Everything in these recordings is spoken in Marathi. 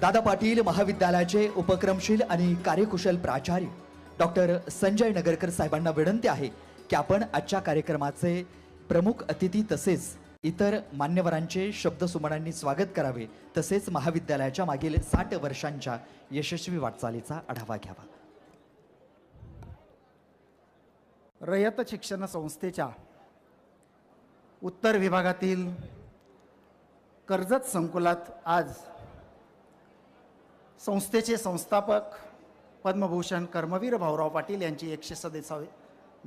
दादा पाटील महाविद्यालयाचे उपक्रमशील आणि कार्यकुशल प्राचार्य डॉक्टर संजय नगरकर साहेबांना विनंती आहे की आपण आजच्या कार्यक्रमाचे प्रमुख अतिथी तसेच इतर मान्यवरांचे शब्दसुमनांनी स्वागत करावे तसेच महाविद्यालयाच्या मागील साठ वर्षांच्या यशस्वी वाटचालीचा आढावा घ्यावा. रयत शिक्षण संस्थेच्या उत्तर विभागातील कर्जत संकुलात आज संस्थेचे संस्थापक पद्मभूषण कर्मवीर भाऊराव पाटील यांची एकशे सदतीसावी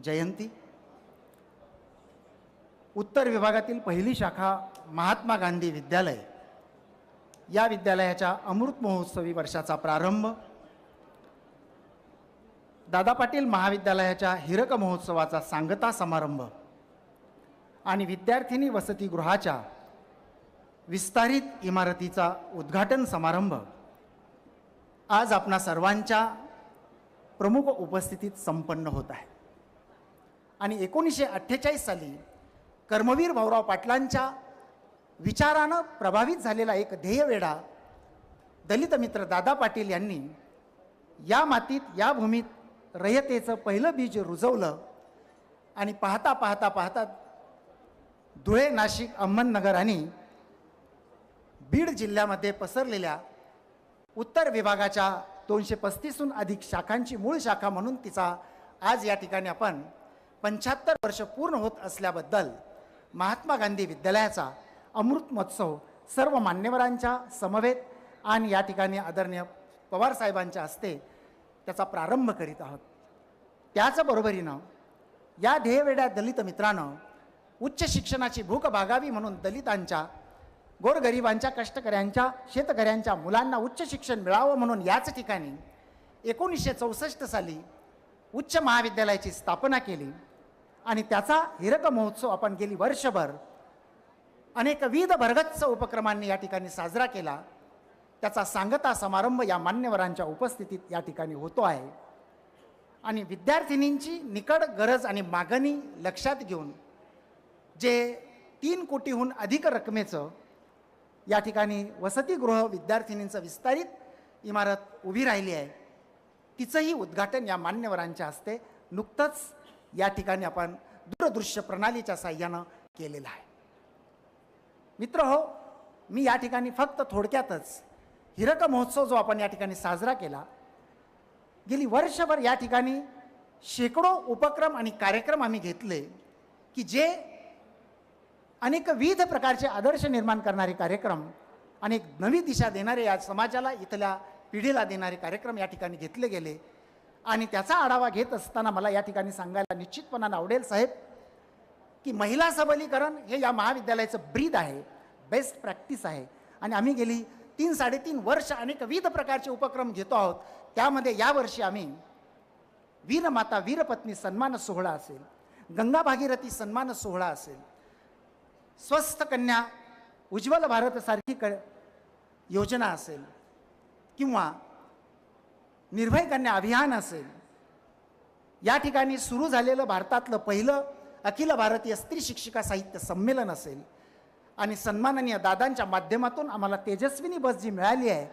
जयंती. उत्तर विभागातील पहिली शाखा महात्मा गांधी विद्यालय. या विद्यालयाच्या अमृत महोत्सवी वर्षाचा प्रारंभ. दादा पाटील महाविद्यालयाच्या हिरक महोत्सवाचा सांगता समारंभ. आणि विद्यार्थिनी वसतिगृहाच्या विस्तारित इमारतीचा उद्घाटन समारंभ. आज आपणा सर्वांच्या प्रमुख उपस्थितीत संपन्न होत आहे. आणि एकोणीसशे अठ्ठेचाळीस साली कर्मवीर भाऊराव पाटलांच्या विचारानं प्रभावित झालेला एक ध्येयवेढा दलित मित्र दादा पाटील यांनी या मातीत या भूमीत रयतेचं पहिलं बीज रुजवलं आणि पाहता पाहता पाहता धुळे नाशिक अहमदनगर आणि बीड जिल्ह्यामध्ये पसरलेल्या उत्तर विभागाच्या दोनशे पस्तीसहून अधिक शाखांची मूळ शाखा म्हणून तिचा आज या ठिकाणी आपण पंच्याहत्तर वर्ष पूर्ण होत असल्याबद्दल महात्मा गांधी विद्यालयाचा अमृत महोत्सव सर्व मान्यवरांच्या समवेत आणि या ठिकाणी आदरणीय पवारसाहेबांच्या हस्ते त्याचा प्रारंभ करीत आहोत. त्याचबरोबरीनं या ध्येयवेड्या दलित मित्रानं उच्च शिक्षणाची भूक भागावी म्हणून दलितांच्या गोरगरिबांच्या कष्टकऱ्यांच्या शेतकऱ्यांच्या मुलांना उच्च शिक्षण मिळावं म्हणून याच ठिकाणी एकोणीसशे चौसष्ट साली उच्च महाविद्यालयाची स्थापना केली. आणि त्याचा हिरक महोत्सव आपण गेली वर्षभर अनेकविध भरगच्च उपक्रमांनी या ठिकाणी साजरा केला. त्याचा सांगता समारंभ या मान्यवरांच्या उपस्थितीत या ठिकाणी होतो आहे. आणि विद्यार्थिनींची निकड गरज आणि मागणी लक्षात घेऊन जे तीन कोटीहून अधिक रकमेचं या ठिकाणी वसतिगृह विद्यार्थिनींचं विस्तारित इमारत उभी राहिली आहे. तिचंही उद्घाटन या मान्यवरांच्या हस्ते नुकतंच या ठिकाणी आपण दूरदृश्य प्रणालीच्या साह्यानं केलेलं आहे. मित्र हो मी या ठिकाणी फक्त थोडक्यातच हिरक महोत्सव जो आपण या ठिकाणी साजरा केला गेली वर्षभर या ठिकाणी शेकडो उपक्रम आणि कार्यक्रम आम्ही घेतले की जे अनेक विविध प्रकारचे आदर्श निर्माण करणारे कार्यक्रम अनेक नवी दिशा देणारे या समाजाला इथल्या पिढीला देणारे कार्यक्रम या ठिकाणी घेतले गेले. आणि त्याचा आढावा घेत असताना मला या ठिकाणी सांगायला निश्चितपणानं आवडेल साहेब की महिला सबलीकरण हे या महाविद्यालयाचं ब्रीद आहे बेस्ट प्रॅक्टिस आहे. आणि आम्ही गेली तीन साडेतीन वर्ष अनेक विविध प्रकारचे उपक्रम घेतो आहोत. त्यामध्ये यावर्षी आम्ही वीरमाता वीरपत्नी सन्मान सोहळा असेल गंगा भागीरथी सन्मान सोहळा असेल स्वस्थ कन्या उज्ज्वल भारतसारखी क योजना असेल किंवा निर्भय कन्या अभियान असेल या ठिकाणी सुरू झालेलं भारतातलं पहिलं अखिल भारतीय स्त्री शिक्षिका साहित्य संमेलन असेल. आणि सन्माननीय दादांच्या माध्यमातून आम्हाला तेजस्विनी बस जी मिळाली आहे.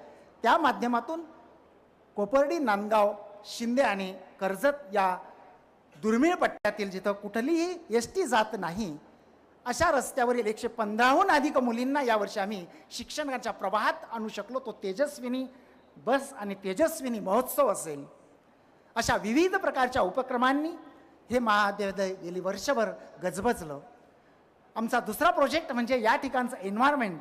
त्या माध्यमातून कोपर्डी नांदगाव शिंदे आणि कर्जत या दुर्मिळ पट्ट्यातील जिथं कुठलीही एस टी जात नाही अशा रस्त्यावरील एकशे पंधराहून अधिक मुलींना यावर्षी आम्ही शिक्षणाच्या प्रवाहात आणू शकलो. तो तेजस्विनी बस आणि तेजस्विनी महोत्सव असेल. अशा विविध प्रकारच्या उपक्रमांनी हे महादेवदय गेली वर्षभर गजबजलं. आमचा दुसरा प्रोजेक्ट म्हणजे या ठिकाणचं एन्व्हायरमेंट.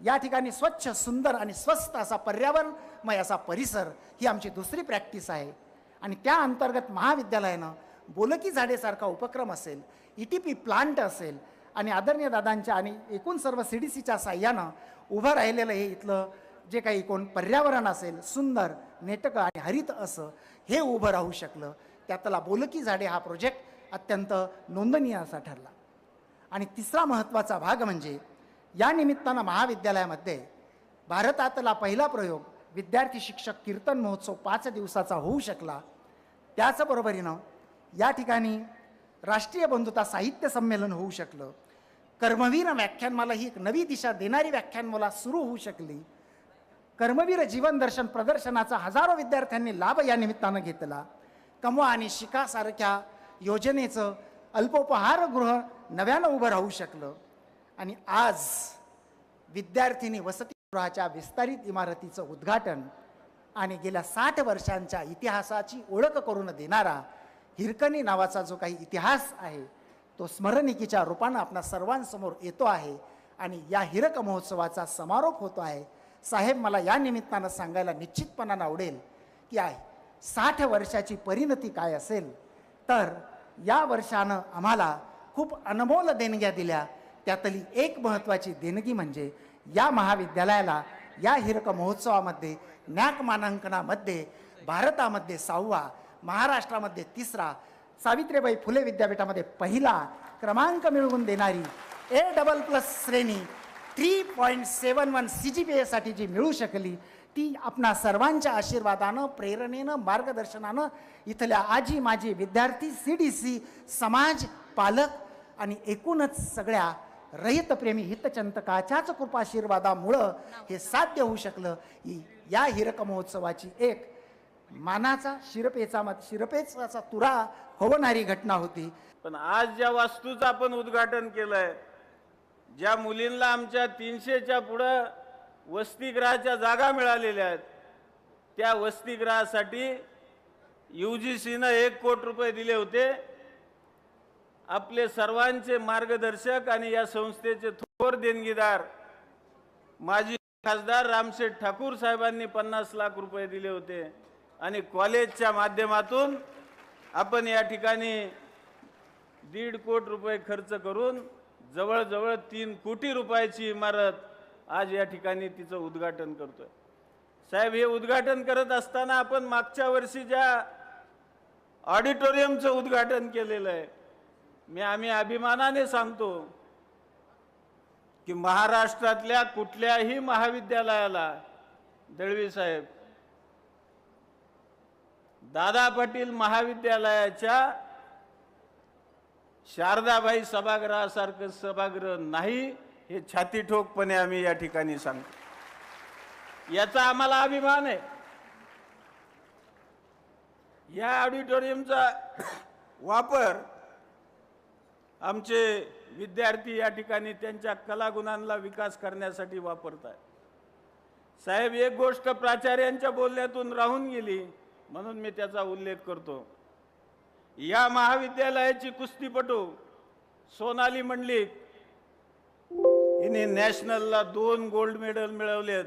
या ठिकाणी स्वच्छ सुंदर आणि स्वस्त असा पर्यावरणमय असा परिसर ही आमची दुसरी प्रॅक्टिस आहे. आणि त्या अंतर्गत महाविद्यालयानं बोलकी झाडेसारखा उपक्रम असेल ई टी पी प्लांट असेल आणि आदरणीय दादांच्या आणि एकूण सर्व सी डी सीच्या साह्यानं उभं राहिलेलं हे इथलं जे काही एकूण पर्यावरण असेल सुंदर नेटकं आणि हरित असं हे उभं राहू शकलं. त्यातला बोलकी झाडे हा प्रोजेक्ट अत्यंत नोंदनीय असा ठरला. आणि तिसरा महत्त्वाचा भाग म्हणजे या निमित्तानं महाविद्यालयामध्ये भारतातला पहिला प्रयोग विद्यार्थी शिक्षक कीर्तन महोत्सव पाच दिवसाचा होऊ शकला. त्याचबरोबरीनं या ठिकाणी राष्ट्रीय बंधुता साहित्य संमेलन होऊ शकलं. कर्मवीर व्याख्यानमाला ही एक नवी दिशा देणारी व्याख्यानमाला सुरू होऊ शकली. कर्मवीर जीवनदर्शन प्रदर्शनाचा हजारो विद्यार्थ्यांनी लाभ या निमित्तानं घेतला. कमवा आणि शिकासारख्या योजनेचं अल्पोपहारगृह नव्यानं उभं राहू शकलं. आणि आज विद्यार्थिनी वसतिगृहाच्या विस्तारित इमारतीचं उद्घाटन आणि गेल्या साठ वर्षांच्या इतिहासाची ओळख करून देणारा हिरकणी नावाचा जो काही इतिहास आहे तो स्मरणिकेच्या रूपानं आपणा सर्वांसमोर येतो आहे आणि या हिरक महोत्सवाचा समारोप होतो आहे. साहेब मला या निमित्तानं सांगायला निश्चितपणानं आवडेल की आहे साठ वर्षाची परिणती काय असेल? तर या वर्षानं आम्हाला खूप अनमोल देणग्या दिल्या. त्यातली एक महत्त्वाची देणगी म्हणजे या महाविद्यालयाला या हिरक महोत्सवामध्ये ज्ञाक मानांकनामध्ये भारतामध्ये सहावा महाराष्ट्रामध्ये तिसरा सावित्रीबाई फुले विद्यापीठामध्ये पहिला क्रमांक मिळवून देणारी ए डबल प्लस श्रेणी three point seven one C G P एसाठी जी मिळू शकली ती आपणा सर्वांच्या आशीर्वादानं प्रेरणेनं मार्गदर्शनानं इथल्या आजी माजी विद्यार्थी सी डी सी समाज पालक आणि एकूणच सगळ्या रहितप्रेमी हितचंतकाच्याच कृपाशीर्वादामुळं हे साध्य होऊ शकलं. ही या हिरक महोत्सवाची एक मानाचा शिरपेचा शिरपेचा तुरा होणारी घटना होती. पण आज ज्या वास्तूचं आपण उद्घाटन केलंय ज्या मुलींना आमच्या तीनशेच्या पुढं वसतिगृहाच्या जागा मिळालेल्या आहेत त्या वसतिगृहासाठी यू जी सीनं एक कोटी रुपये दिले होते. आपले सर्वांचे मार्गदर्शक आणि या संस्थेचे थोर देणगीदार माजी खासदार रामशेठ ठाकूर साहेबांनी पन्नास लाख रुपये दिले होते. आणि कॉलेजच्या माध्यमातून आपण या ठिकाणी दीड कोटी रुपये खर्च करून जवळजवळ तीन कोटी रुपयाची इमारत आज या ठिकाणी तिचं उद्घाटन करतोय. साहेब हे उद्घाटन करत असताना आपण मागच्या वर्षी ज्या ऑडिटोरियमचं उद्घाटन केलेलं आहे मी आम्ही अभिमानाने सांगतो की महाराष्ट्रातल्या कुठल्याही महाविद्यालयाला दळवी साहेब दादा पाटील महाविद्यालयाच्या शारदाबाई सभागृहासारखं सभागृह नाही हे छाती ठोकपणे आम्ही या ठिकाणी सांगतो. याचा आम्हाला अभिमान आहे. या ऑडिटोरियमचा वापर आमचे विद्यार्थी या ठिकाणी त्यांच्या कलागुणांना विकास करण्यासाठी वापरतात साहेब एक गोष्ट प्राचार्यांच्या बोलण्यातून राहून गेली. म्हणून मी त्याचा उल्लेख करतो. या महाविद्यालयाची कुस्तीपटू सोनाली मंडलिक हिने नॅशनलला दोन गोल्ड मेडल मिळवलेत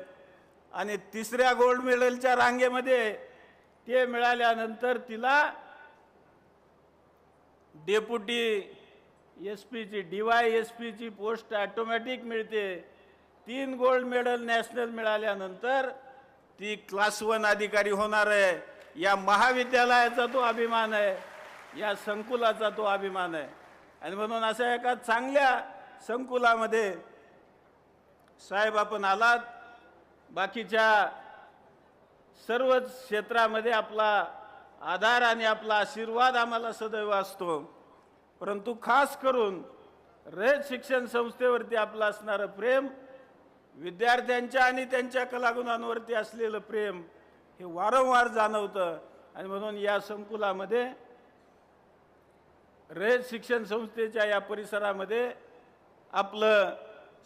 आणि तिसऱ्या गोल्ड मेडलच्या रांगेमध्ये ते मिळाल्यानंतर तिला डेप्युटी एस पीची डी वाय एस पीची पोस्ट ऑटोमॅटिक मिळते. तीन गोल्ड मेडल नॅशनल मिळाल्यानंतर ती क्लास वन अधिकारी होणार आहे. या महाविद्यालयाचा तो अभिमान आहे या संकुलाचा तो अभिमान आहे. आणि म्हणून अशा एका चांगल्या संकुलामध्ये साहेब आपण आलात. बाकीच्या सर्वच क्षेत्रामध्ये आपला आधार आणि आपला आशीर्वाद आम्हाला सदैव असतो. परंतु खास करून रयत शिक्षण संस्थेवरती आपलं असणारं प्रेम विद्यार्थ्यांच्या आणि त्यांच्या कलागुणांवरती असलेलं प्रेम हे वारंवार जाणवतं. आणि म्हणून या संकुलामध्ये रयत शिक्षण संस्थेच्या या परिसरामध्ये आपलं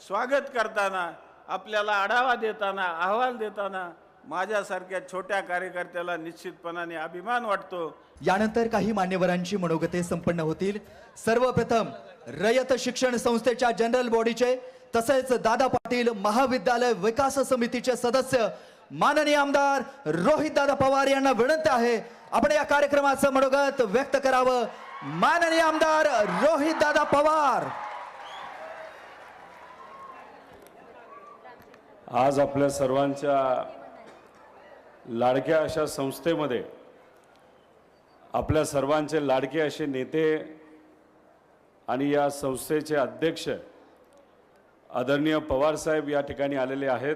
स्वागत करताना आपल्याला आढावा देताना अहवाल देताना माझ्यासारख्या छोट्या कार्यकर्त्याला निश्चितपणाने अभिमान वाटतो. यानंतर काही मान्यवरांची मनोगते संपन्न होतील. सर्वप्रथम रयत शिक्षण संस्थेच्या जनरल बॉडीचे तसेच दादा पाटील महाविद्यालय विकास समितीचे सदस्य माननीय आमदार रोहित दादा पवार यांना विनंती आहे आपण या कार्यक्रमाचं मनोगत व्यक्त करावं. माननीय आमदार रोहित दादा पवार. आज आपल्या सर्वांच्या लाडक्या अशा संस्थेमध्ये आपल्या सर्वांचे लाडके असे नेते आणि या संस्थेचे अध्यक्ष आदरणीय पवारसाहेब या ठिकाणी आलेले आहेत.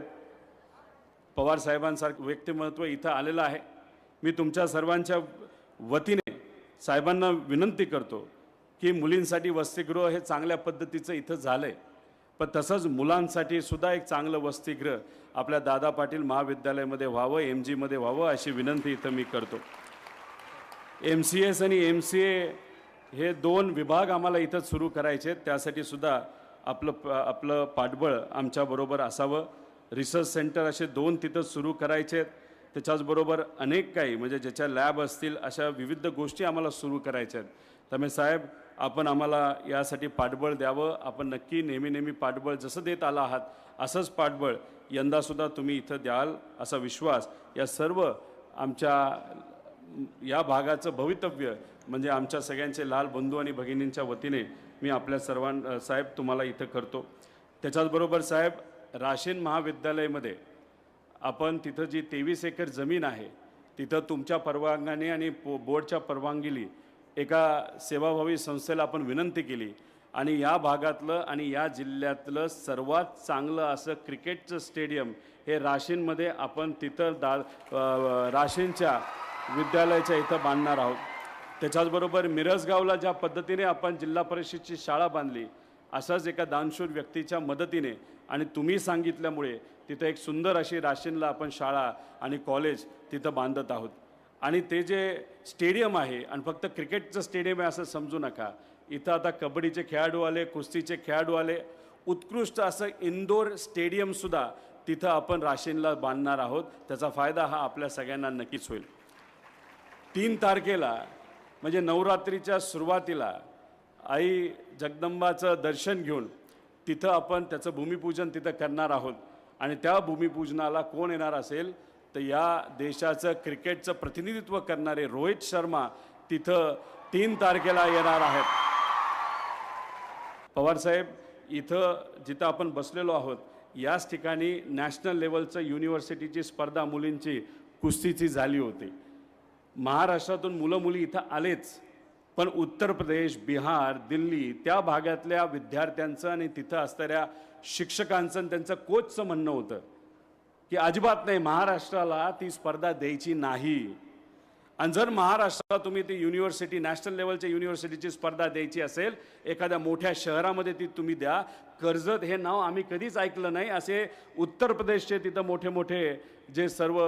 पवारसाहेबांसारखं व्यक्तिमत्व इथं आलेलं आहे. मी तुमच्या सर्वांच्या वतीने साहेबांना विनंती करतो की मुलींसाठी वसतिगृह हे चांगल्या पद्धतीचं इथं झालं आहे पण तसंच मुलांसाठी सुद्धा एक चांगलं वसतिगृह आपल्या दादा पाटील महाविद्यालयामध्ये व्हावं एम जीमध्ये व्हावं अशी विनंती इथं मी करतो. एम सी एस आणि एम सी ए हे दोन विभाग आम्हाला इथं सुरू करायचे आहेत. त्यासाठी सुद्धा आपलं प आपलं पाठबळ आमच्याबरोबर असावं. रिसर्च सेंटर असे दोन तिथं सुरू करायचे. आहेत त्याच्याचबरोबर अनेक काही म्हणजे ज्याच्या लॅब असतील अशा विविध गोष्टी आम्हाला सुरू करायच्या आहेत. त्यामुळे साहेब आपण आम्हाला यासाठी पाठबळ द्यावं. आपण नक्की नेहमी नेहमी पाठबळ जसं देत आला आहात असंच पाठबळ यंदासुद्धा तुम्ही इथं द्याल असा विश्वास. या सर्व आमच्या या भागाचं भवितव्य म्हणजे आमच्या सगळ्यांचे लाल बंधू आणि भगिनींच्या वतीने मी आपल्या सर्वां साहेब तुम्हाला इथं करतो. त्याच्याचबरोबर साहेब राशीन महाविद्यालयामध्ये आपण तिथं जी तेवीस एकर जमीन आहे तिथं तुमच्या परवानगीने आणि पो बोर्डच्या परवानगीली एका सेवाभावी संस्थेला आपण विनंती केली आणि या भागातलं आणि या जिल्ह्यातलं सर्वात चांगलं असं क्रिकेटचं स्टेडियम हे राशीनमध्ये आपण तिथं दा राशीनच्या विद्यालयाच्या इथं बांधणार आहोत. त्याच्याचबरोबर मिरजगावला ज्या पद्धतीने आपण जिल्हा परिषदची शाळा बांधली असाच एका दानशूर व्यक्तीच्या मदतीने आणि तुम्ही सांगितल्यामुळे तिथं एक सुंदर अशी राशीनला आपण शाळा आणि कॉलेज तिथं बांधत आहोत. आणि ते जे स्टेडियम आहे आणि फक्त क्रिकेटचं स्टेडियम आहे असं समजू नका. इथं आता कबड्डीचे खेळाडू आले कुस्तीचे खेळाडू आले. उत्कृष्ट असं इंदोर स्टेडियमसुद्धा तिथं आपण राशीनला बांधणार आहोत. त्याचा फायदा हा आपल्या सगळ्यांना नक्कीच होईल. तीन तारखेला म्हणजे नवरात्रीच्या सुरुवातीला आई जगदंबाचं दर्शन घेऊन तिथं आपण त्याचं भूमिपूजन तिथं करणार आहोत. आणि त्या भूमिपूजनाला कोण येणार असेल? तर या देशाचं क्रिकेटचं प्रतिनिधित्व करणारे रोहित शर्मा तिथं तीन तारखेला येणार आहेत. पवारसाहेब इथं जिथं आपण बसलेलो आहोत याच ठिकाणी नॅशनल लेवलचं युनिव्हर्सिटीची स्पर्धा मुलींची कुस्तीची झाली होती. महाराष्ट्रातून मुलं मुली इथं आलेच. पण उत्तर प्रदेश बिहार दिल्ली त्या भागातल्या विद्यार्थ्यांचं आणि तिथं असणाऱ्या शिक्षकांचं आणि त्यांचं कोचचं म्हणणं होतं की अजिबात नाही महाराष्ट्राला ती स्पर्धा द्यायची नाही. आणि जर महाराष्ट्राला तुम्ही ती युनिव्हर्सिटी नॅशनल लेवलच्या युनिव्हर्सिटीची स्पर्धा द्यायची असेल एखाद्या मोठ्या शहरामध्ये ती तुम्ही द्या. कर्जत हे नाव आम्ही कधीच ऐकलं नाही. असे उत्तर प्रदेशचे तिथं मोठे मोठे जे सर्व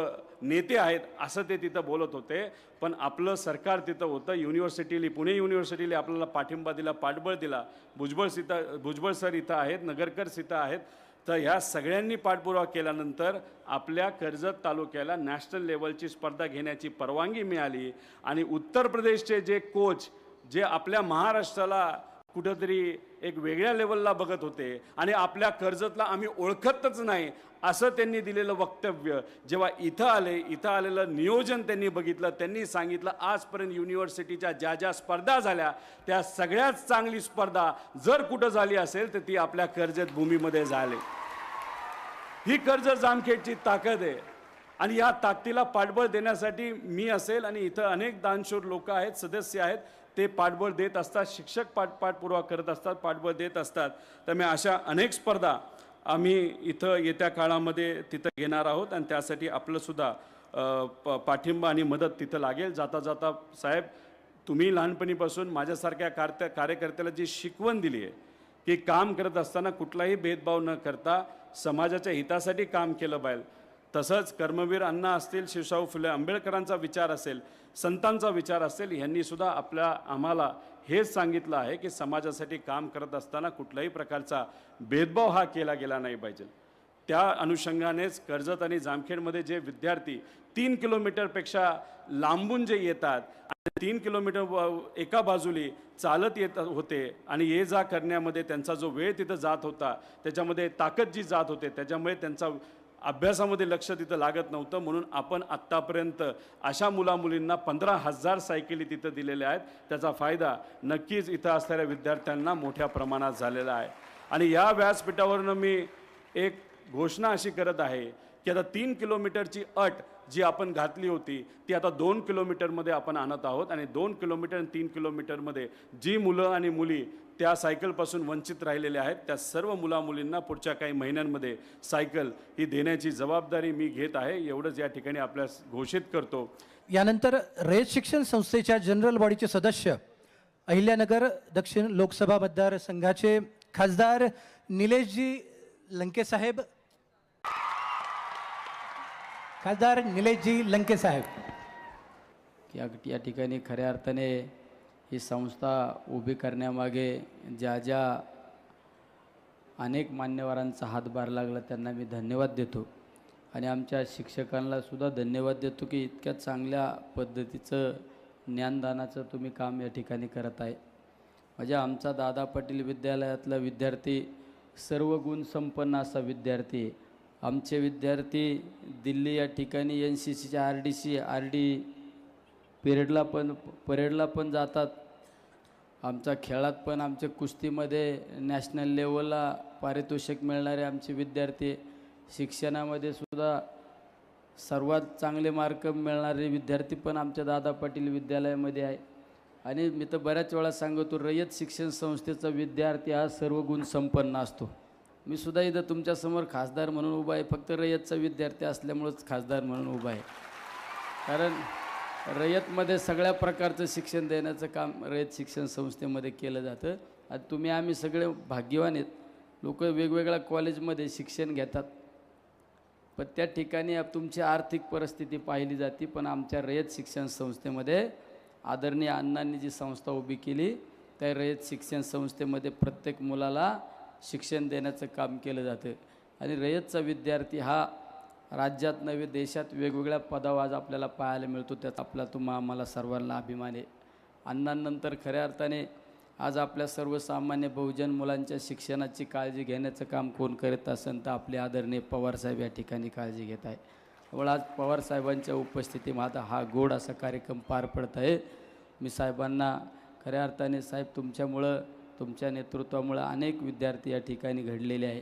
नेते आहेत असं ते तिथं बोलत होते. पण आपलं सरकार तिथं होतं. युनिव्हर्सिटीली पुणे युनिव्हर्सिटीला आपल्याला पाठिंबा दिला पाठबळ दिला. भुजबळ सीता भुजबळ सर इथं आहेत नगरकर सीता आहेत. तर ह्या सगळ्यांनी पाठपुरावा केल्यानंतर आपल्या कर्जत तालुक्याला नॅशनल लेवलची स्पर्धा घेण्याची परवानगी मिळाली. आणि उत्तर प्रदेशचे जे कोच जे आपल्या महाराष्ट्राला कुठंतरी एक वेगळ्या लेवलला बघत होते. आणि आपल्या कर्जतला आम्ही ओळखतच नाही असं त्यांनी दिलेलं वक्तव्य. जेव्हा इथं आले इथं आलेलं नियोजन त्यांनी बघितलं त्यांनी सांगितलं आजपर्यंत युनिव्हर्सिटीच्या ज्या ज्या स्पर्धा झाल्या त्या सगळ्यात चांगली स्पर्धा जर कुठं झाली असेल तर ती आपल्या कर्जत भूमीमध्ये झाली. ही कर्ज जामखेडची ताकद आहे. आणि या ताकदीला पाठबळ देण्यासाठी मी असेल आणि इथं अनेक दानशूर लोक आहेत सदस्य आहेत ते पाठबळ देत असतात शिक्षक पाठ पाठपुरावा करत असतात पाठबळ देत असतात. त्यामुळे अशा अनेक स्पर्धा आम्ही इथं येत्या काळामध्ये तिथं घेणार आहोत आणि त्यासाठी आपलंसुद्धा प- पाठिंबा आणि मदत तिथं लागेल. जाता जाता साहेब तुम्ही लहानपणीपासून माझ्यासारख्या कार्य कार्यकर्त्याला जी शिकवण दिली आहे की काम करत असताना कुठलाही भेदभाव न करता समाजाच्या हितासाठी काम केलं पाहिजे. तसंच कर्मवीर अण्णा असतील शिवशाहू फुले आंबेडकरांचा विचार असेल संतांचा विचार असेल ह्यांनीसुद्धा आपल्या आम्हाला हेच सांगितलं आहे की समाजासाठी काम करत असताना कुठल्याही प्रकारचा भेदभाव हा केला गेला नाही पाहिजे. त्या अनुषंगानेच कर्जत आणि जामखेडमध्ये जे विद्यार्थी तीन किलोमीटरपेक्षा लांबून जे येतात आणि तीन किलोमीटर एका बाजूली चालत येत होते आणि ये जा करण्यामध्ये त्यांचा जो वेळ तिथं जात होता त्याच्यामध्ये ताकद जी जात होते त्याच्यामुळे त्यांचा अभ्यासामध्ये लक्ष तिथं लागत नव्हतं म्हणून आपण आत्तापर्यंत अशा मुलामुलींना पंधरा हजार सायकली तिथं दिलेल्या आहेत. त्याचा फायदा नक्कीच इथं असणाऱ्या विद्यार्थ्यांना मोठ्या प्रमाणात झालेला आहे. आणि या व्यासपीठावरनं मी एक घोषणा अशी करत आहे की आता तीन किलोमीटरची अट जी आपण घातली होती ती आता दोन किलोमीटरमध्ये आपण आणत आहोत आणि दोन किलोमीटर आणि तीन किलोमीटरमध्ये जी मुलं आणि मुली त्या सायकलपासून वंचित राहिलेल्या आहेत त्या सर्व मुलामुलींना पुढच्या काही महिन्यांमध्ये सायकल ही देण्याची जबाबदारी मी घेत आहे. एवढंच या ठिकाणी आपल्यास घोषित करतो. यानंतर रयत शिक्षण संस्थेच्या जनरल बॉडीचे सदस्य अहिल्यानगर दक्षिण लोकसभा मतदारसंघाचे खासदार निलेशजी लंके साहेब खासदार निलेशजी लंकेसाहेब या या ठिकाणी खऱ्या अर्थाने ही संस्था उभी करण्यामागे ज्या ज्या अनेक मान्यवरांचा हातभार लागला त्यांना मी धन्यवाद देतो. आणि आमच्या शिक्षकांनासुद्धा धन्यवाद देतो की इतक्या चांगल्या पद्धतीचं ज्ञानदानाचं तुम्ही काम या ठिकाणी करत आहे. म्हणजे आमचा दादा पाटील विद्यालयातला विद्यार्थी सर्व गुण संपन्न असा विद्यार्थी आहे. आमचे विद्यार्थी दिल्ली या ठिकाणी एन सी सीच्या R D C R D पिरियडला पण परेडला पण जातात. आमच्या खेळात पण आमच्या कुस्तीमध्ये नॅशनल लेवलला पारितोषिक मिळणारे आमचे विद्यार्थी शिक्षणामध्ये सुद्धा सर्वात चांगले मार्क मिळणारे विद्यार्थी पण आमच्या दादा पाटील विद्यालयामध्ये आहे. आणि मी तर बऱ्याच वेळा सांगतो रयत शिक्षण संस्थेचा विद्यार्थी हा सर्व गुण संपन्न असतो. मी सुद्धा इथं तुमच्यासमोर खासदार म्हणून उभा आहे. फक्त रयतचा विद्यार्थी असल्यामुळंच खासदार म्हणून उभा आहे. कारण रयतमध्ये सगळ्या प्रकारचं शिक्षण देण्याचं काम रयत शिक्षण संस्थेमध्ये केलं जातं. आणि तुम्ही आम्ही सगळे भाग्यवान आहेत. लोक वेगवेगळ्या कॉलेजमध्ये शिक्षण घेतात. पण त्या ठिकाणी तुमची आर्थिक परिस्थिती पाहिली जाते पण आमच्या रयत शिक्षण संस्थेमध्ये आदरणीय अण्णांनी जी संस्था उभी केली त्या रयत शिक्षण संस्थेमध्ये प्रत्येक मुलाला शिक्षण देण्याचं काम केलं जातं. आणि रयतचा विद्यार्थी हा राज्यात नव्हे देशात वेगवेगळ्या पदावर आज आपल्याला पाहायला मिळतो. त्यात आपला तुम्हा आम्हाला सर्वांना अभिमान आहे. अण्णांनंतर खऱ्या अर्थाने आज आपल्या सर्वसामान्य बहुजन मुलांच्या शिक्षणाची काळजी घेण्याचं काम कोण करत असेल तर आपले आदरणीय पवारसाहेब या ठिकाणी काळजी घेत आहे. त्यामुळे आज पवारसाहेबांच्या माझा हा गोड असा कार्यक्रम पार पडत आहे. मी साहेबांना खऱ्या अर्थाने साहेब तुमच्यामुळं तुमच्या नेतृत्वामुळं अनेक विद्यार्थी या ठिकाणी घडलेले आहे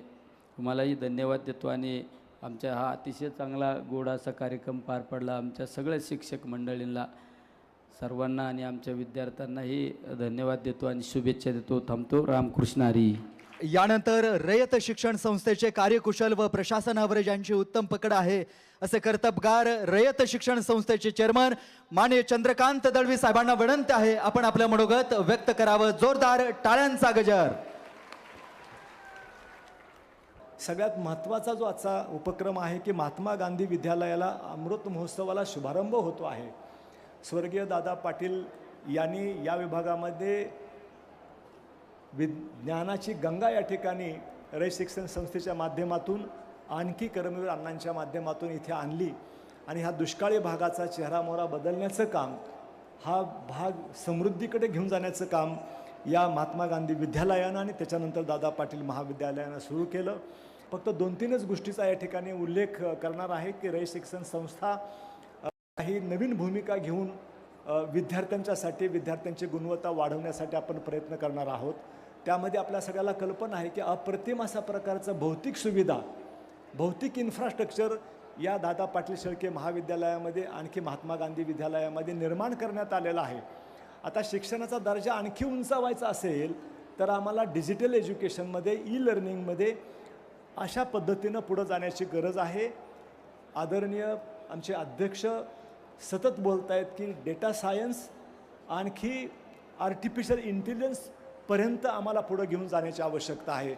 तुम्हालाही धन्यवाद देतो आणि आमच्या हा अतिशय चांगला गोड असा कार्यक्रम पार पडला. आमच्या सगळ्या शिक्षक मंडळींना सर्वांना आणि आमच्या विद्यार्थ्यांनाही धन्यवाद देतो आणि शुभेच्छा देतो. थांबतो. रामकृष्ण हरी. यानंतर रयत शिक्षण संस्थेचे कार्यकुशल व प्रशासनावर ज्यांची उत्तम पकड आहे असे कर्तबगार रयत शिक्षण संस्थेचे चेअरमन मान्य चंद्रकांत दळवी साहेबांना विनंती आहे आपण आपलं मनोगत व्यक्त करावं. जोरदार टाळ्यांचा गजर. सगळ्यात महत्त्वाचा जो आजचा उपक्रम आहे की महात्मा गांधी विद्यालयाला अमृत महोत्सवाला शुभारंभ होतो आहे. स्वर्गीय दादा पाटील यांनी या विभागामध्ये विज्ञानाची गंगा या ठिकाणी रयत शिक्षण संस्थेच्या माध्यमातून आणखी कर्मवीर अण्णांच्या माध्यमातून इथे आणली. आणि ह्या दुष्काळी भागाचा चेहरामोहरा बदलण्याचं काम हा भाग समृद्धीकडे घेऊन जाण्याचं काम या महात्मा गांधी विद्यालयानं आणि त्याच्यानंतर दादा पाटील महाविद्यालयानं सुरू केलं. फक्त दोन तीनच गोष्टीचा या ठिकाणी उल्लेख करणार आहे की रय शिक्षण संस्था काही नवीन भूमिका घेऊन विद्यार्थ्यांच्यासाठी विद्यार्थ्यांची गुणवत्ता वाढवण्यासाठी आपण प्रयत्न करणार आहोत. त्यामध्ये आपल्या सगळ्याला कल्पना आहे की अप्रतिम अशा प्रकारचं भौतिक सुविधा भौतिक इन्फ्रास्ट्रक्चर या दादा पाटील शेळके महाविद्यालयामध्ये आणखी महात्मा गांधी विद्यालयामध्ये निर्माण करण्यात आलेलं आहे. आता शिक्षणाचा दर्जा आणखी उंचावायचा असेल तर आम्हाला डिजिटल एज्युकेशनमध्ये ई लर्निंगमध्ये अशा पद्धतीनं पुढं जाण्याची गरज आहे. आदरणीय आमचे अध्यक्ष सतत बोलत आहेत की डेटा सायन्स आणखी आर्टिफिशियल पर्यंत आम्हाला पुढं घेऊन जाण्याची आवश्यकता आहे.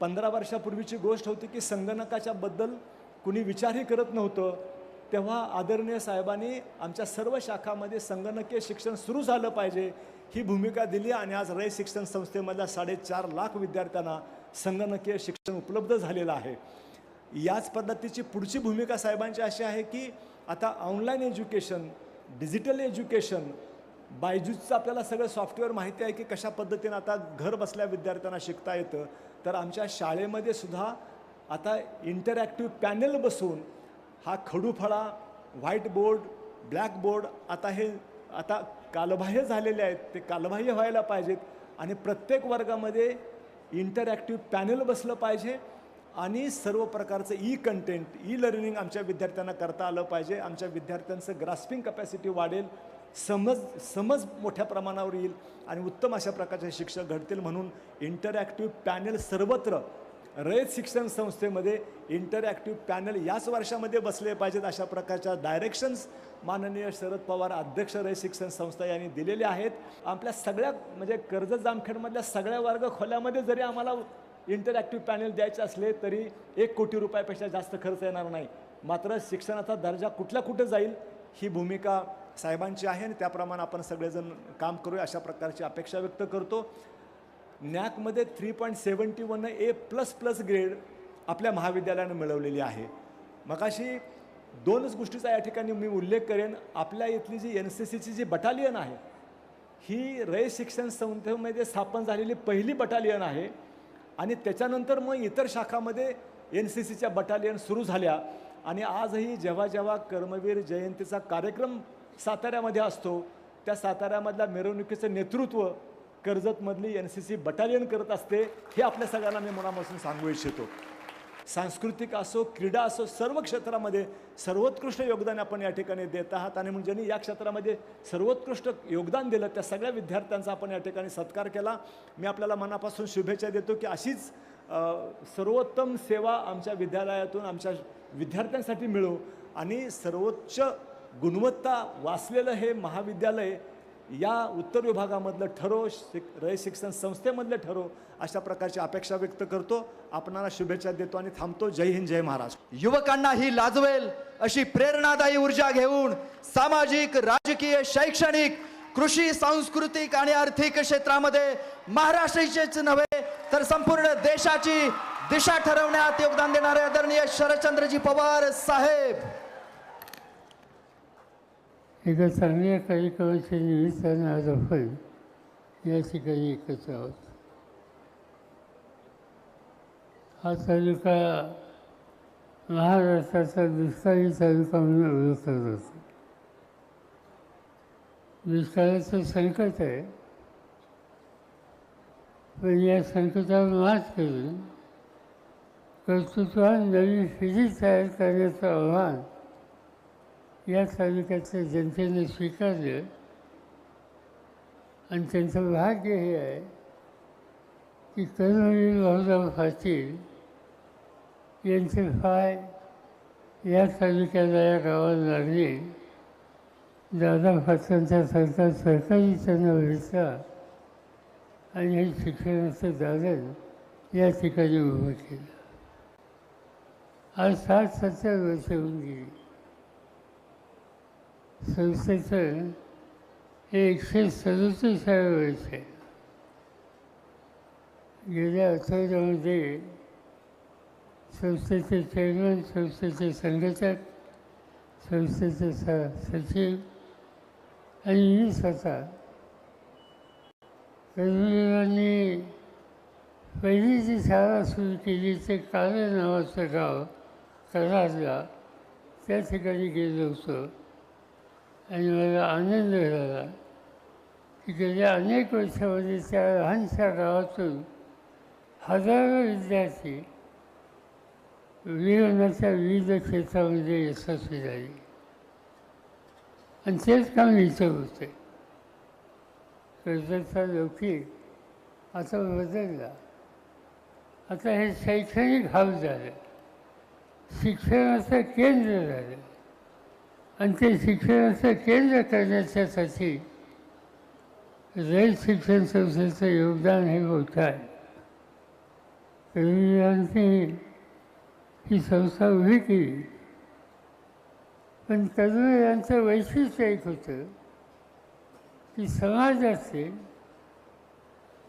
पंधरा वर्षापूर्वीची गोष्ट होती की संगणकाच्या बद्दल कुणी विचारही करत नव्हतं. तेव्हा आदरणीय साहेबांनी आमच्या सर्व शाखामध्ये संगणकीय शिक्षण सुरू झालं पाहिजे ही भूमिका दिली आणि आज रय शिक्षण संस्थेमधल्या साडेचार लाख विद्यार्थ्यांना संगणकीय शिक्षण उपलब्ध झालेलं आहे. याच पद्धतीची पुढची भूमिका साहेबांची अशी आहे की आता ऑनलाईन एज्युकेशन डिजिटल एज्युकेशन बायजूजचं आपल्याला सगळं सॉफ्टवेअर माहिती आहे की कशा पद्धतीनं आता घर बसल्या विद्यार्थ्यांना शिकता येतं. तर आमच्या शाळेमध्ये सुद्धा आता इंटरॅक्टिव्ह पॅनल बसून हा खडूफळा व्हाईट बोर्ड ब्लॅक बोर्ड आता हे आता कालबाह्य झालेले आहेत. ते कालबाह्य व्हायला पाहिजेत आणि प्रत्येक वर्गामध्ये इंटरॅक्टिव्ह पॅनल बसलं पाहिजे आणि सर्व प्रकारचं ई कंटेंट ई लर्निंग आमच्या विद्यार्थ्यांना करता आलं पाहिजे. आमच्या विद्यार्थ्यांचं ग्रास्पिंग कपॅसिटी वाढेल. समज समज मोठ्या प्रमाणावर येईल आणि उत्तम अशा प्रकारचे शिक्षक घडतील म्हणून इंटरॅक्टिव्ह पॅनल सर्वत्र रयत शिक्षण संस्थेमध्ये इंटरॅक्टिव्ह पॅनल याच वर्षामध्ये बसले पाहिजेत अशा प्रकारच्या डायरेक्शन्स माननीय शरद पवार अध्यक्ष रयत शिक्षण संस्था यांनी दिलेले आहेत. आपल्या सगळ्या म्हणजे कर्ज जामखेडमधल्या सगळ्या वर्ग खोल्यामध्ये जरी आम्हाला इंटरॅक्टिव्ह पॅनल द्यायचे असले तरी एक कोटी रुपयापेक्षा जास्त खर्च येणार नाही. मात्र शिक्षणाचा दर्जा कुठल्या कुठे जाईल ही भूमिका साहेबांची आहे आणि त्याप्रमाणे आपण सगळेजण काम करूया अशा प्रकारची अपेक्षा व्यक्त करतो. नॅकमध्ये three point seventy one A plus plus grade आपल्या महाविद्यालयानं मिळवलेली आहे. मगाशी दोनच गोष्टीचा या ठिकाणी मी उल्लेख करेन. आपल्या इथली जी एन सी सीची जी बटालियन आहे ही रय शिक्षण संस्थेमध्ये स्थापन झालेली पहिली बटालियन आहे. आणि त्याच्यानंतर मग इतर शाखामध्ये एन सी सीच्या बटालियन सुरू झाल्या. आणि आजही जेव्हा जेव्हा कर्मवीर जयंतीचा कार्यक्रम साताऱ्यामध्ये असतो. त्या साताऱ्यामधल्या मिरवणुकीचं नेतृत्व कर्जतमधली एन सी सी बटालियन करत असते हे आपल्या सगळ्यांना मी मनापासून सांगू इच्छितो. सांस्कृतिक असो क्रीडा असो सर्व क्षेत्रामध्ये सर्वोत्कृष्ट योगदान आपण या ठिकाणी देत आहात आणि म्हणजे ज्यांनी या क्षेत्रामध्ये सर्वोत्कृष्ट योगदान दिलं त्या सगळ्या विद्यार्थ्यांचा आपण या ठिकाणी सत्कार केला. मी आपल्याला मनापासून शुभेच्छा देतो की अशीच सर्वोत्तम सेवा आमच्या विद्यालयातून आमच्या विद्यार्थ्यांसाठी मिळो आणि सर्वोच्च गुणवत्ता वाचलेलं हे महाविद्यालय या उत्तर विभागामधलं ठरो शिक रय शिक्षण संस्थेमधलं ठरो अशा प्रकारची अपेक्षा व्यक्त करतो. आपणाला शुभेच्छा देतो आणि थांबतो. जय हिंद जय महाराष्ट्र. युवकांना ही लाजवेल अशी प्रेरणादायी ऊर्जा घेऊन सामाजिक राजकीय शैक्षणिक कृषी सांस्कृतिक आणि आर्थिक क्षेत्रामध्ये महाराष्ट्राचीच नव्हे तर संपूर्ण देशाची दिशा ठरवण्यात योगदान देणारे आदरणीय शरदचंद्रजी पवार साहेब. एका चांगल्या कार्यक्रमाच्या निमित्तानं आज आपण या ठिकाणी एकत्र आहोत. हा तालुका महाराष्ट्राचा दुष्काळी तालुका म्हणून ओळखला जातो. दुष्काळाचं संकट आहे. पण या संकटावर मात करून कर्तृत्वान नवीन पिढी तयार करण्याचं आव्हान या तालुक्यातल्या जनतेने स्वीकारलं आणि त्यांचं भाग्य हे आहे की कर्मवीर भाऊराव पाटील यांचे पाय या तालुक्याला या गावाला लागले. दादा पाटलांचा सरकार सरकारी त्यांना भेटला आणि हे शिक्षणाचं दालन या ठिकाणी उभं केलं. आज साठ सत्तर वर्ष होऊन गेली. संस्थेचं हे एकशे सदोतीसाव्या वेळेस आहे. गेल्या आठवड्यामध्ये संस्थेचे चेअरमन संस्थेचे संघटक संस्थेचे स सचिव आणि मी स्वतः कर्मवीरांनी पहिली जी शाळा सुरू केली ते काळे नावाचं गाव कराडला त्या ठिकाणी गेलो होतो. आणि मला आनंद झाला. की गेल्या अनेक वर्षामध्ये त्या लहानशा गावातून हजारो विद्यार्थी जीवनाच्या विविध क्षेत्रामध्ये यशस्वी झाले. आणि तेच काम इथं होते. कर्जाचा लौकिक आता बदलला. आता हे शैक्षणिक हब झालं. शिक्षणाचं केंद्र झालं. आणि ते शिक्षणाचं केंद्र करण्याच्यासाठी रयत शिक्षण संस्थेचं योगदान हे मोठं आहे. कर्मवीरांनी ही संस्था उभी केली. पण कर्मवीरांचं वैशिष्ट्य एक होतं की समाजाचे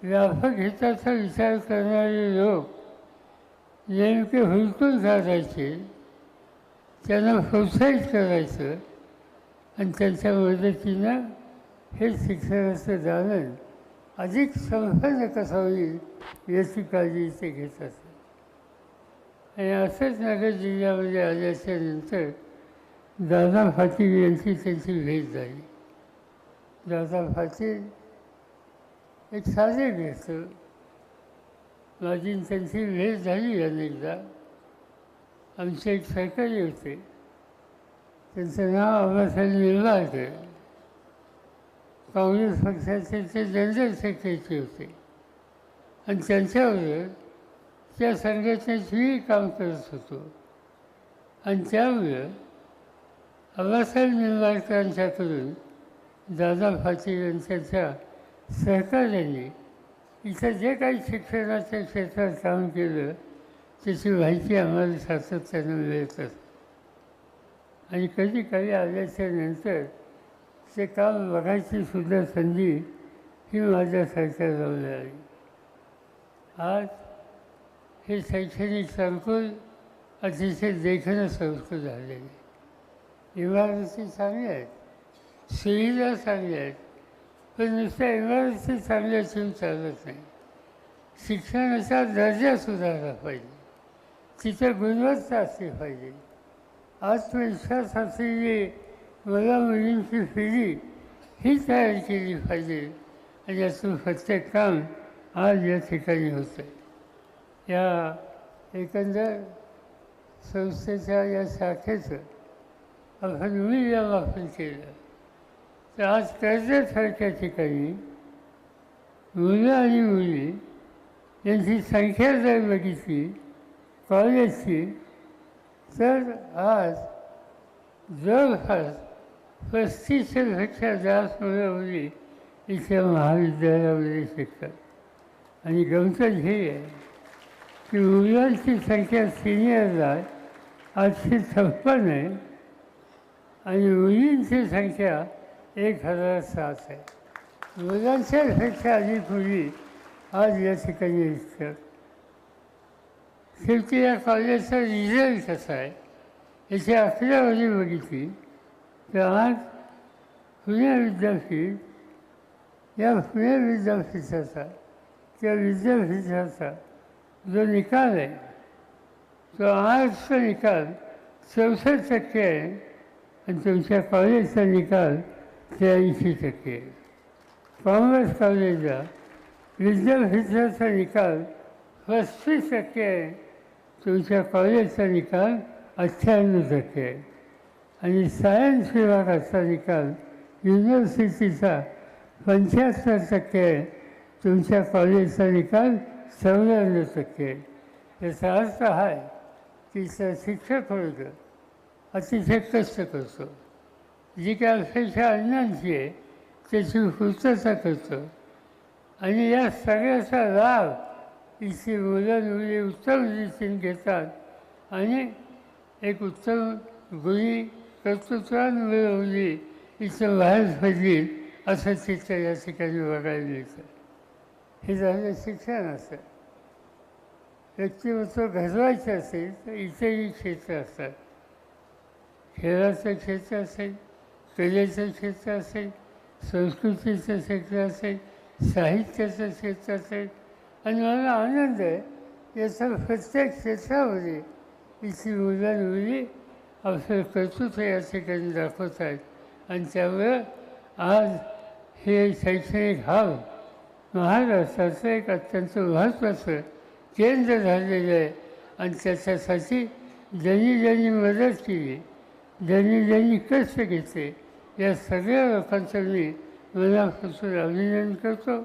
व्यापक हिताचा विचार करणारे लोक नेमके हुलकून साधायचे. त्यांना प्रोत्साहित करायचं आणि त्यांच्या मदतीनं हे शिक्षणाचं दालन अधिक संपन्न कसा होईल याची काळजी ते घेत आणि असंच नगर जिल्ह्यामध्ये आल्याच्यानंतर दादा पाटील यांची त्यांची भेट झाली. दादा पाटील एक साधे व्यक्त. माझी त्यांची भेट झाली अनेकदा. आमचे एक सहकारी होते. त्यांचं नाव आबासाहेब निर्माळकर काँग्रेस पक्षाचे ते जनरल सेक्रेटरी होते. आणि त्यांच्यावर त्या संघटनेत मी काम करत होतो. आणि त्यामुळं आबासाहेब निंबाळकरांच्याकडून दादा पाटील यांच्या सहकार्याने इथं जे काही शिक्षणाच्या क्षेत्रात काम केलं त्याची माहिती आम्हाला सातत्यानं मिळत असते आणि कधी काही आल्याच्यानंतर ते काम बघायची सुद्धा संधी ही माझ्यासारख्या आली आज हे शैक्षणिक संकुल अतिशय देखणं संस्कृत झालेले इमारती चांगल्या आहेत सुविधा चांगल्या आहेत पण नुसत्या इमारती चांगल्या असून चालत नाही शिक्षणाचा दर्जा सुधारला पाहिजे तिचं गुणवत्ता असली पाहिजे आत्मविश्वास असलेली मला मुलींची पिढी ही तयार केली पाहिजे. आणि याचं प्रत्येक काम आज या ठिकाणी होतं आहे या एकंदर संस्थेच्या या शाखेचं आपण मूल्यमापन केलं. तर आज कर्जतसारख्या ठिकाणी मुलं आणि मुली यांची संख्या जर बघितली कॉलेजची तर आज जवळपास पस्तीसपेक्षा जास्त मुलामुली इथे महाविद्यालयामध्ये शिकतात आणि गमतच हे आहे की मुलांची संख्या सिनियरला आठशे छप्पन आहे आणि मुलींची संख्या एक हजार सात आहे. मुलांच्यापेक्षा अधिक मुली आज या ठिकाणी दिसतात शेवटी या कॉलेजचा रिझल्ट कसा आहे याची आकडेवारी बघितली. तर आज पुणे विद्यापीठ या पुणे विद्यापीठाचा त्या विद्यापीठाचा जो निकाल आहे तो आजचा निकाल चौसष्ट टक्के आहे आणि तुमच्या कॉलेजचा निकाल त्र्याऐंशी टक्के आहे. कॉमर्स कॉलेजला विद्यापीठाचा निकाल पस्तीस टक्के आहे. तुमच्या कॉलेजचा निकाल अठ्ठ्याण्णव टक्के आहे आणि सायन्स विभागाचा निकाल युनिव्हर्सिटीचा पंच्याहत्तर टक्के. आहे तुमच्या कॉलेजचा निकाल चौऱ्याण्णव टक्के. आहे याचा अर्थ हा आहे की स- शिक्षक वर्ग अतिशय कष्ट करतो. जी काय अपेक्षा अन्नांची आहे त्याची पूर्तता करतो. आणि या सगळ्याचा लाभ इथे मुलं उत्तम रीतीने घेतात. आणि एक उत्तम गुणी कर्तृत्वान मिळवली इथं बाहेर पडली असं चित्र या ठिकाणी बघायला मिळतं. हे झालं शिक्षण असं. व्यक्तिमत्व घडवायचं असेल तर इतरही क्षेत्र असतात. खेळाचं क्षेत्र असेल कलेचं क्षेत्र असेल संस्कृतीचं क्षेत्र असेल साहित्याचं क्षेत्र असेल आणि मला आनंद आहे याचा प्रत्येक क्षेत्रामध्ये इथली मुलं मुली आपलं कर्तृत्व या ठिकाणी दाखवत आहेत आणि त्यामुळं आज हे शैक्षणिक हब महाराष्ट्राचं एक अत्यंत महत्त्वाचं केंद्र झालेलं आहे आणि त्याच्यासाठी ज्यांनी ज्यांनी मदत केली ज्यांनी ज्यांनी कष्ट घेतले या सगळ्या लोकांचं मी मनापासून अभिनंदन करतो